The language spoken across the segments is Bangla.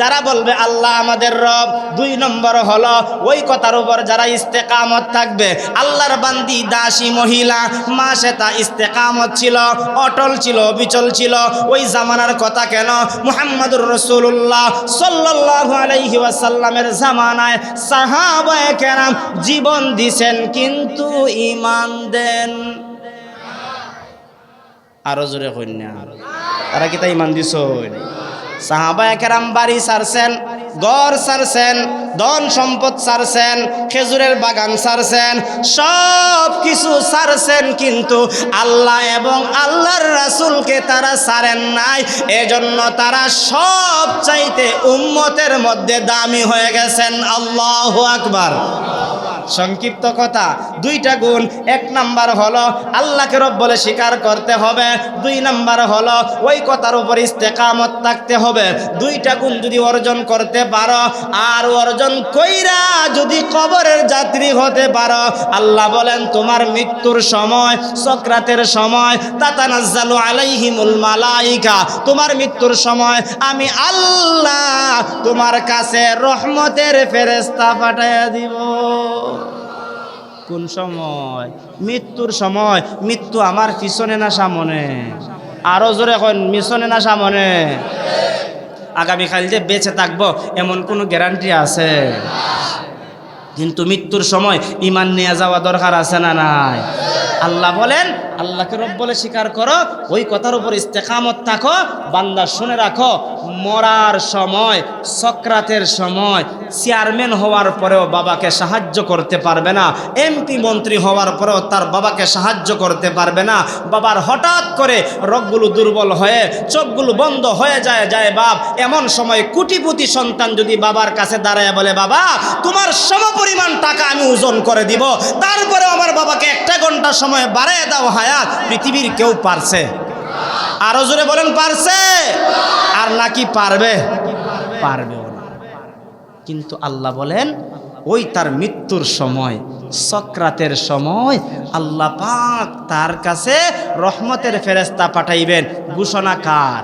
যারা বলবে আল্লাহ আমাদের রব, দুই নম্বর হলো ওই কথার উপর যারা ইস্তেকামত থাকবে। আল্লাহর বান্দি দাসী মহিলা মা সেতা ইস্তেকামত ছিল, অটল ছিল বিচল ছিল। ওই জামানার কথা কেন? মুহাম্মদুর রসুল্লাহ আলাইহি ওয়াসাল্লামের জামানায় সাহাবায়ে কেরাম জীবন দিছেন, কিন্তু ইমান দেন। আরও জোরে কন্যা তারা কি তাই ইমান দিস সাহাবা একেরাম বাড়ি সারছেন, গড় সারছেন, ধন সম্পদ সারছেন, খেজুরের বাগান সারছেন সব কিছু সারছেন কিন্তু আল্লাহ এবং আল্লাহর রাসূলকে তারা সারেন নাই। এজন্য তারা সব চাইতে উম্মতের মধ্যে দামি হয়ে গেছেন। আল্লাহু আকবার। সংক্ষিপ্ত কথা, দুইটা গুণ। এক নাম্বার হলো, আল্লাহকে রব বলে স্বীকার করতে হবে। দুই নাম্বার হলো, ওই কথার উপর ইস্তেকামত থাকতে হবে। দুইটা গুণ যদি অর্জন করতে পারো, আর অর্জন কইরা যদি কবরের যাত্রী হতে পারো, আল্লাহ বলেন, তোমার মৃত্যুর সময়, সক্রাতের সময়, তাতানাজ্জালু আলাইহিমুল মালাইকা। তোমার মৃত্যুর সময় আমি আল্লাহ তোমার কাছে রহমতের ফেরেস্তা পাঠাইয়া দিব। কোন সময়? মৃত্যুর সময়। মৃত্যু আমার পিছনে না সামনে আরও জোরে এখন মিশনে না সামনে আগামীকাল যে বেঁচে থাকব, এমন কোনো গ্যারান্টি আছে? কিন্তু মৃত্যুর সময় ইমান নিয়ে যাওয়া দরকার আছে না নাই? আল্লাহ বলেন, আল্লাহকে রব বলে স্বীকার করো, ওই কথার উপর ইস্তেকামত থাকো, বান্দা শুনে রাখো মরার সময়, সক্রাতের সময় চেয়ারম্যান হওয়ার পরেও বাবাকে সাহায্য করতে পারবে না, এমপি মন্ত্রী হওয়ার পরেও তার বাবাকে সাহায্য করতে পারবে না। বাবার হঠাৎ করে রোগগুলো দুর্বল হয়ে, চোখগুলো বন্ধ হয়ে যায় যায় বাপ, এমন সময় কুটিপুতি সন্তান যদি বাবার কাছে দাঁড়ায় বলে, বাবা, তোমার সমপরিমাণ টাকা আমি ওজন করে দিব তারপরে আমার বাবাকে একটা ঘণ্টা সময় বাড়ায় দাও হায়াত, পৃথিবীর কেউ পারছে। আরও জোরে বলেন, পারছে? আর নাকি পারবে? পারবে কিন্তু আল্লাহ বলেন, ওই তার মৃত্যুর সময় সক্রাতের সময় আল্লাহ পাক তার কাছে রহমতের ফেরেস্তা পাঠাইবেন। ঘোষণা কার?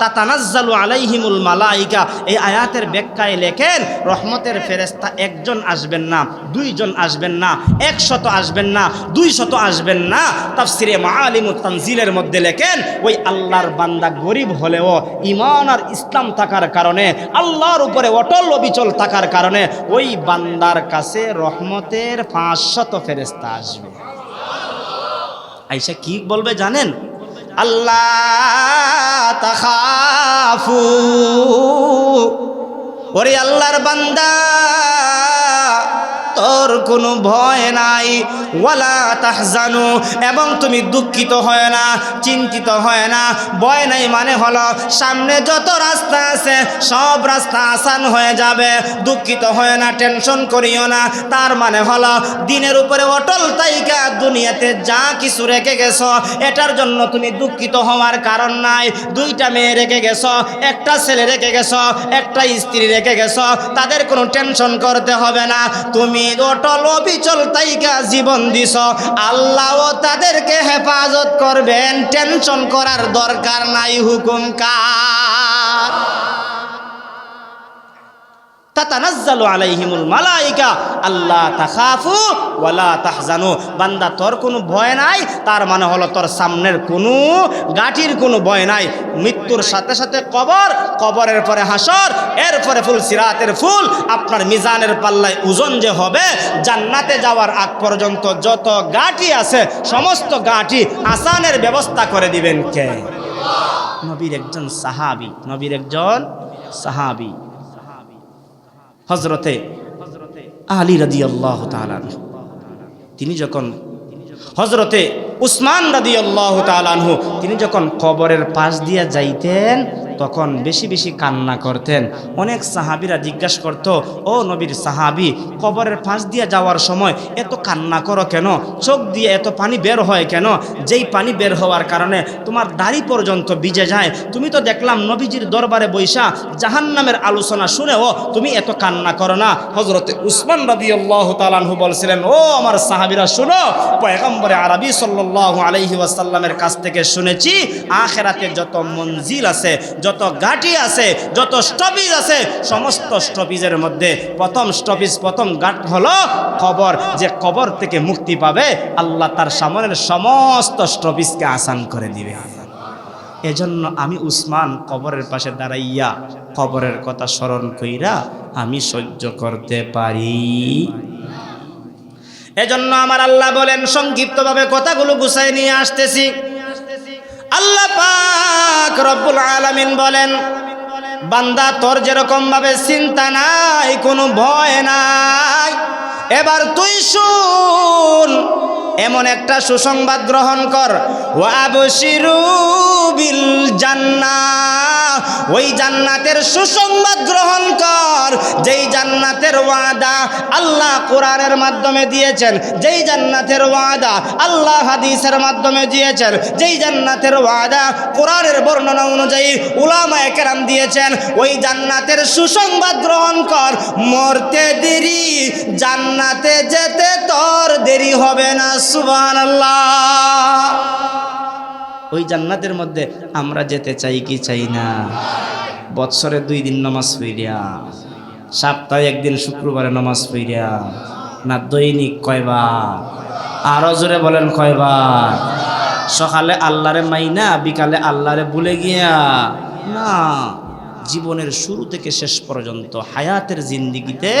তাতানাজ্জালু আলাইহিমুল মালাইকা। এই আয়াতের ব্যাখ্যায় লেখেন, রহমতের ফেরেস্তা একজন আসবেন না, দুইজন আসবেন না, একশত আসবেন না দুই শত আসবেন না। তাফসিরে মাআলিমুত তানজিলের মধ্যে লেখেন, ওই আল্লাহর বান্দা গরিব হলেও ইমান আর ইসলাম থাকার কারণে, আল্লাহর উপরে অটল অবিচল থাকার কারণে, ওই বান্দার কাছে রহমতের পাঁচশত ফেরেস্তা আসবে। আইসা কি বলবে জানেন? আল্লাহ ওরে আল্লাহর বান্দা তোর কোনো ভয় নাই। ওয়ালা তাহজানু, এবং তুমি দুঃখিত হয় না, চিন্তিত হয় না। ভয় নাই মানে হলো, সামনে যত রাস্তা আছে, সব রাস্তা আসান হয়ে যাবে। দুঃখিত হয় না, টেনশন করিও না। তার মানে হলো, দিনের উপরে অটল তাইকা দুনিয়াতে যা কিছু রেখে গেছো, এটার জন্য তুমি দুঃখিত হওয়ার কারণ নাই। দুইটা মেয়ে রেখে গেছো, একটা ছেলে রেখে গেছো, একটা স্ত্রী রেখে গেছো, তাদের কোনো টেনশন করতে হবে না। তুমি অটল অবিচল তাইকা জীবন দিছ আল্লাহ তাদেরকে হেফাজত করবেন, টেনশন করার দরকার নাই হুকুম কার। তাতানাজ্জালু আলাইহিমুল মালাইকা আল্লাহ তাখাফু ওয়ালা তাহজানু। বান্দা তোর কোনো ভয় নাই, তার মানে হলো তোর সামনের কোনো গাঠির কোনো ভয় নাই। মৃত্যুর সাথে সাথে কবর, কবরের পরে হাসর, এরপরে ফুল সিরাতের ফুল। আপনার মিজানের পাল্লায় ওজন যে হবে, জান্নাতে যাওয়ার আগ পর্যন্ত যত গাঠি আছে, সমস্ত গাঠি আসানের ব্যবস্থা করে দিবেন কে? নবীর একজন সাহাবি, নবীর একজন সাহাবি। হজরতে আলী রাদি আল্লাহ তিনি যখন হজরতে উসমান রাদি আল্লাহ তিনি যখন কবরের পাশ দিয়ে যাইতেন তখন বেশি বেশি কান্না করতেন। অনেক সাহাবিরা জিজ্ঞাসা করতো, ও নবীর সাহাবি, কবরের ফাঁস দিয়ে যাওয়ার সময় এত কান্না করো কেন? চোখ দিয়ে এত পানি বের হয় কেন? যেই পানি বের হওয়ার কারণে তোমার দাড়ি পর্যন্ত ভিজে যায়। তুমি তো দেখলাম নবীজির দরবারে বৈশা জাহান নামের আলোচনা শুনেও তুমি এত কান্না করো না। হজরতে উসমান রাদি আল্লাহ তালানহু বলছিলেন, ও আমার সাহাবিরা, শুনো, পয়গম্বরে আরবি সাল্লাল্লাহু আলাইহি ওয়াসাল্লামের কাছ থেকে শুনেছি, আখেরাতে যত মঞ্জিল আছে যত ঘাটি আছে, যত স্টপিজ আছে, সমস্ত স্টপিজের মধ্যে প্রথম স্টপিজ, প্রথম ঘাট হলো কবর। যে কবর থেকে মুক্তি পাবে, আল্লাহ তার সামনের সমস্ত স্টপিজকে আসান করে দিবে। এজন্য আমি উসমান কবরের পাশে দাঁড়াইয়া কবরের কথা স্মরণ কইরা আমি সহ্য করতে পারি। এজন্য আমার আল্লাহ বলেন, সংক্ষিপ্তভাবে কথাগুলো গুছাই নিয়ে আসতেছি। আল্লাহ পাক রব্বুল আলামিন বলেন, বান্দা তোর যেরকম ভাবে চিন্তা নাই, কোনো ভয় নাই। এবার তুই শুন এমন একটা সুসংবাদ গ্রহণ কর। বিল জান্না। ওই জান্নাতের সুসংবাদ গ্রহণ কর। যেই জান্নাতের ওয়াদা আল্লাহ কোরআনের মাধ্যমে দিয়েছেন, যেই জান্নাতের ওয়াদা আল্লাহ হাদিসের মাধ্যমে দিয়েছেন, যেই জান্নাতের ওয়াদা কোরআনের বর্ণনা অনুযায়ী উলামা একরাম দিয়েছেন, ওই জান্নাতের সুসংবাদ গ্রহণ কর। মরতে দেরি, জান্নাতে যেতে তোর দেরি হবে না। ওই জান্নাতের মধ্যে আমরা যেতে চাই কি চাই না? বৎসরে দুই দিন নমাজ পইরিয়া সপ্তাহে একদিন শুক্রবারে নমাজ পইরিয়া না দৈনিক কয়বার? আরও জোরে বলেন কয়বার? সকালে আল্লাহরে মাইনা, বিকালে আল্লাহরে ভুলে গিয়া? না। জীবনের শুরু থেকে শেষ পর্যন্ত হায়াতের জিন্দিগিতে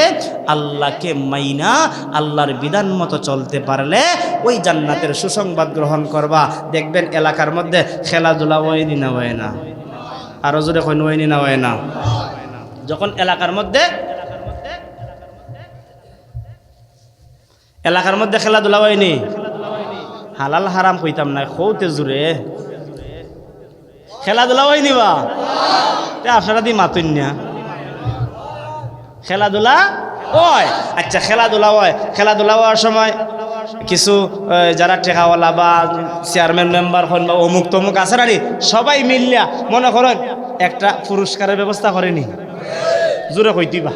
আল্লাহকে মাইনা, আল্লাহর বিধান মতো চলতে পারলে ওই জান্নাতের সুসংবাদ গ্রহণ করবা। দেখবেন এলাকার মধ্যে খেলাধুলা ওয়নি না হয় না? আরও জোরে কইন ওয়নি না হয় না? যখন এলাকার মধ্যে এলাকার মধ্যে খেলাধুলা হয়নি হালাল হারাম কইতাম না, খৌতে জুড়ে খেলাধুলা হয়নি বা? তে আপনারা দি মাতুন না। খেলাধুলা ওয় আচ্ছা খেলাধুলা হয়। খেলাধুলা হওয়ার সময় কিছু যারা টেকাওয়ালা বা চেয়ারম্যান মেম্বার হন বা অমুক তমুক আছে না সবাই মিললিয়া মনে করেন একটা পুরস্কারের ব্যবস্থা করেনি। জোরে কইতি বা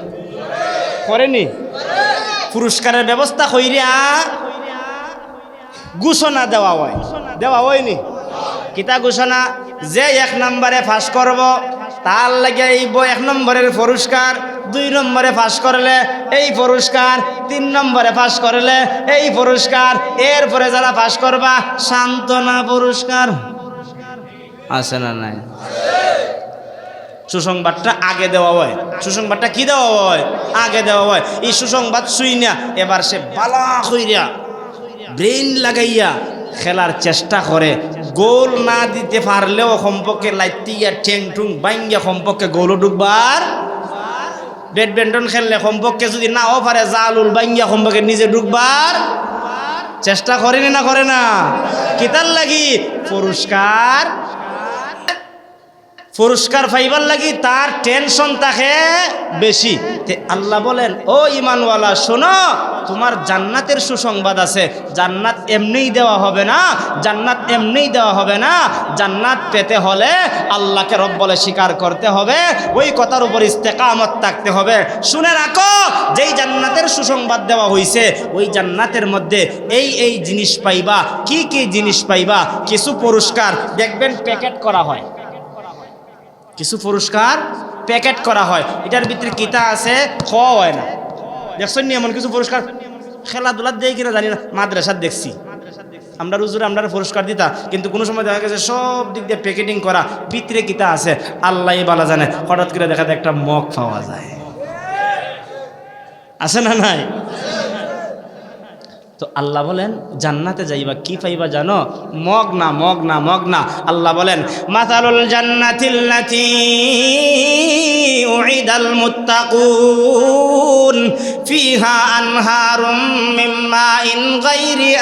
করেনি? পুরস্কারের ব্যবস্থা কইরা ঘোষণা দেওয়া হয়। দেওয়া হয়নি। কিতা ঘোষণা? যে এক নম্বরে ফাঁস করব তার লাগে এই এক নম্বরের পুরস্কার, দুই নম্বরে পাস করলে এই পুরস্কার, তিন নম্বরে পাস করলে এই পুরস্কার। এরপরে যারা পাস করবা, সান্ত্বনা পুরস্কার। আছে না নাই? সুসংবাদটা আগে দেওয়া হয়। সুসংবাদটা কি দেওয়া হয়? আগে দেওয়া হয়। এই সুসংবাদ শুই না এবার সে বালা হইয়া ব্রেন লাগাইয়া খেলার চেষ্টা করে। গোল না দিতে পারলেও সম্পর্কে লাইটিয়া ঠেং ঠুং বাইঙ্গা সম্পর্কে গোলও ডুববার ব্যাডমিন্টন খেললে সম্পর্কে যদি নাও পারে জালুল বাইঙ্গা সম্পর্কে নিজে ডুববার চেষ্টা করেনি না করে না? কিতার লাগি? পুরস্কার পুরস্কার পাইবার লাগি তার টেনশন থাকে বেশি। আল্লাহ বলেন, ও ইমানওয়ালা, শোনো, তোমার জান্নাতের সুসংবাদ আছে। জান্নাত এমনিই দেওয়া হবে না, জান্নাত এমনিই দেওয়া হবে না। জান্নাত পেতে হলে আল্লাহকে রব বলে স্বীকার করতে হবে, ওই কথার উপর ইস্তেকামত থাকতে হবে। শুনে রাখো, যেই জান্নাতের সুসংবাদ দেওয়া হয়েছে ওই জান্নাতের মধ্যে এই এই জিনিস পাইবা, কি কি জিনিস পাইবা, কিছু পুরস্কার, দেখবেন প্যাকেট করা হয়। কিছু পুরস্কার প্যাকেট করা হয়। এটার ভিতরে কিতা আছে খাওয়া হয় না। দেখছেন নি এমন কিছু পুরস্কার? খেলাধুলার দিয়ে কিনা জানি না, মাদ্রাসার দেখছি। আমরা রুজুরে আমরা পুরস্কার দিতা কিন্তু কোনো সময় দেখা গেছে সব দিক দিয়ে প্যাকেটিং করা ভিতরে কিতা আছে, আল্লাহ বালা জানে, হঠাৎ করে দেখা একটা মগ পাওয়া যায়। আছে না নাই? তো আল্লাহ বলেন, জান্নাতে যাইবা, কি পাইবা জানো? মগ না মগ না মগ না। আল্লাহ বলেন মাতালুল জান্নাতিল্লাতি উইদাল মুত্তাকুন, ফিহা আনহারুম মিন মাইন গায়রি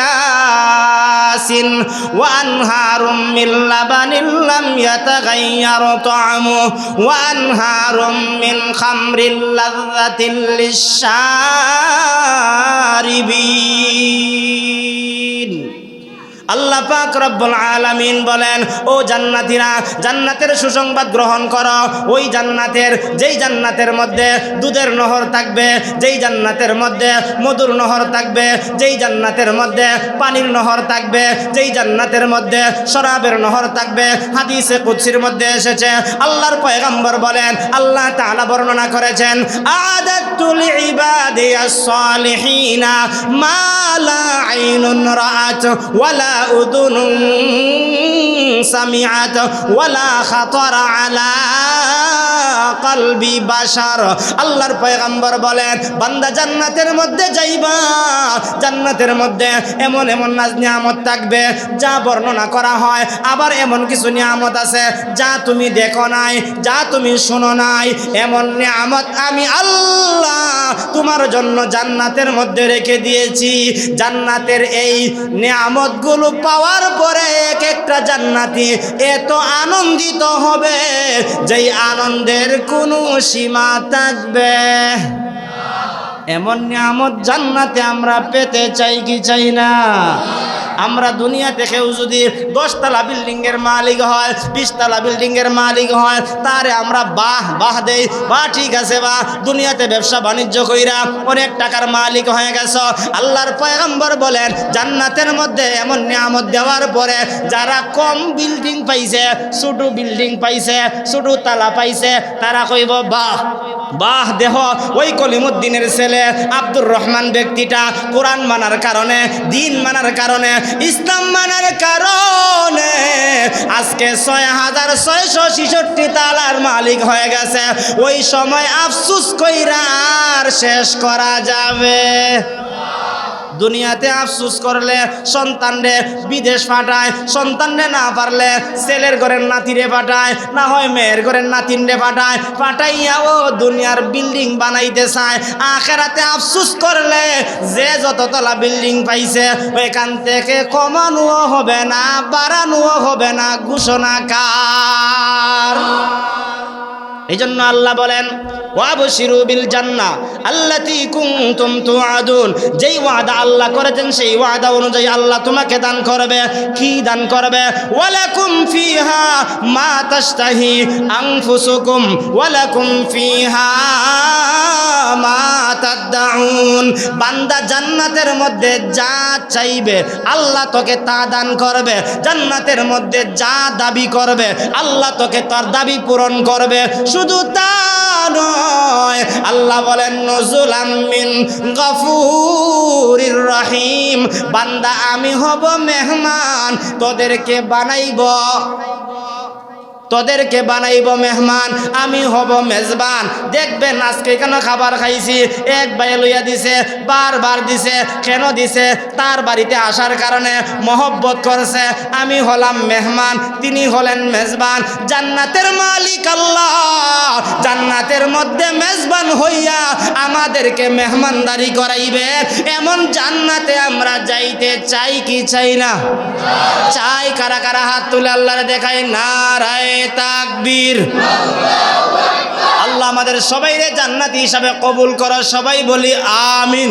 আসিন, ওয়া আনহারুম মিন লাবানিল লাম ইয়াতাগায়্যার তা'মু, ওয়া আনহারুম মিন খামরিল লাযযাতিল লিশশারিবিন। আল্লাহ পাক রব্বুল আলামিন বলেন, ও জান্নাতীরা, জান্নাতের সুসংবাদ গ্রহণ করো। ওই জান্নাতের, যেই জান্নাতের মধ্যে দুধের নহর থাকবে, যেই জান্নাতের মধ্যে মধুর নহর থাকবে, যেই জান্নাতের মধ্যে পানির নহর থাকবে, যেই জান্নাতের মধ্যে শরাবের নহর থাকবে, হাদিসে কুদসির মধ্যে এসেছে। আল্লাহর পয়গম্বর বলেন, আল্লাহ তাআলা বর্ণনা করেছেন আদাতুল ইবাদিয়াস সালিহিনা মা লা আইনুন ওয়ালা উদুনুন সামিআত ওয়ালা খাতারা আলা কলবি বাশার। আল্লাহর পয়গম্বর বলেন, বান্দা জান্নাতের মধ্যে যাইবা। জান্নাতের মধ্যে এমন এমন নাজ নিয়ামত থাকবে, যা বর্ণনা করা হয়। আবার এমন কিছু নিয়ামত আছে, যা তুমি দেখো নাই, যা তুমি শোনো নাই। এমন নিয়ামত আমি আল্লাহ তোমার জন্য জান্নাতের মধ্যে রেখে দিয়েছি। জান্নাতের এই নিয়ামতগুলো পাওয়ার পরে এক একটা জান্নাতি এত আনন্দিত হবে, যেই আনন্দের কোনো সীমা থাকবে। এমন নিয়ামত জান্নাতে আমরা পেতে চাই কি চাই না? আমরা দুনিয়া থেকেও যদি দশতলা বিল্ডিংয়ের মালিক হয়, বিশতলা বিল্ডিংয়ের মালিক হয়, তারে আমরা বাহ বাহ দেই। বা ঠিক আছে বা দুনিয়াতে ব্যবসা বাণিজ্য কইরা অনেক টাকার মালিক হয়ে গেছ। আল্লাহর পয়গম্বর বলেন, জান্নাতের মধ্যে এমন নিয়ামত দেওয়ার পরে যারা কম বিল্ডিং পাইছে, ছোট বিল্ডিং পাইছে, ছোট তালা পাইছে, তারা কইব, বাহ বাহ দেহ ওই কলিমুদ্দিনের ছেলে আব্দুর রহমান ব্যক্তিটা কোরআন মানার কারণে, দিন মানার কারণে ইসলাম মানার কারণে আজকে ছয় হাজার ছয়শো ছেষট্টি তালার মালিক হয়ে গেছে। ওই সময় আফসুস কইরা আর শেষ করা যাবে। দুনিয়াতে আফসুস করলে, সন্তানরে বিদেশ পাঠায়, সন্তানরে না পারলে ছেলের ঘরের নাতিরে পাঠায়, না হয় মেয়ের ঘরের নাতিনরে পাঠায়, পাঠাইয়া ও দুনিয়ার বিল্ডিং বানাইতে চায়। আখেরাতে আফসুস করলে যে যততলা বিল্ডিং পাইছে, ওইখান থেকে কমানোও হবে না, বাড়ানোও হবে না, ঘোষণা কার? এই জন্য আল্লাহ বলেন, ওয়াবশিরু বিল জান্নাহ আল্লাতী কুনতুম তুআদুন। যেই ওয়াদা আল্লাহ করেছেন, সেই ওয়াদা অনুযায়ী আল্লাহ তোমাকে দান করবে। কি দান করবে? ওয়ালাকুম ফিহা মা তাশতাহি আনফুসুকুম। ওয়ালাকুম ফিহা মা তাদউন বান্দা জান্নাতের মধ্যে যা চাইবে, আল্লাহ তোকে তা দান করবে। জান্নাতের মধ্যে যা দাবি করবে, আল্লাহ তোকে তার দাবি পূরণ করবে। শুধু তা নয়, আল্লাহ বলেন নজুল আমিন গফুর রহিম। বান্দা, আমি হব মেহমান, তোদেরকে বানাইব। তোদেরকে বানাইব মেহমান, আমি হব মেজবান। দেখবেন আজকে কেন খাবার খাইছি? এক ভাই লইয়া দিছে, বারবার দিছে, কেন দিছে? তার বাড়িতে আসার কারণে মহব্বত করছে। আমি হলাম মেহমান, তিনি হলেন মেজবান। জান্নাতের মালিক আল্লাহ, জান্নাতের মধ্যে মেজবান হইয়া আমাদেরকে মেহমানদারি করাইবে। এমন জান্নাতে আমরা যাইতে চাই কি চাই না? চাই কারা কারা হাত তুলে আল্লাহরে দেখাই না রায় তাকবীর। আল্লাহ আমাদের সবাই জান্নাতি হিসাবে কবুল করা সবাই বলি আমিন।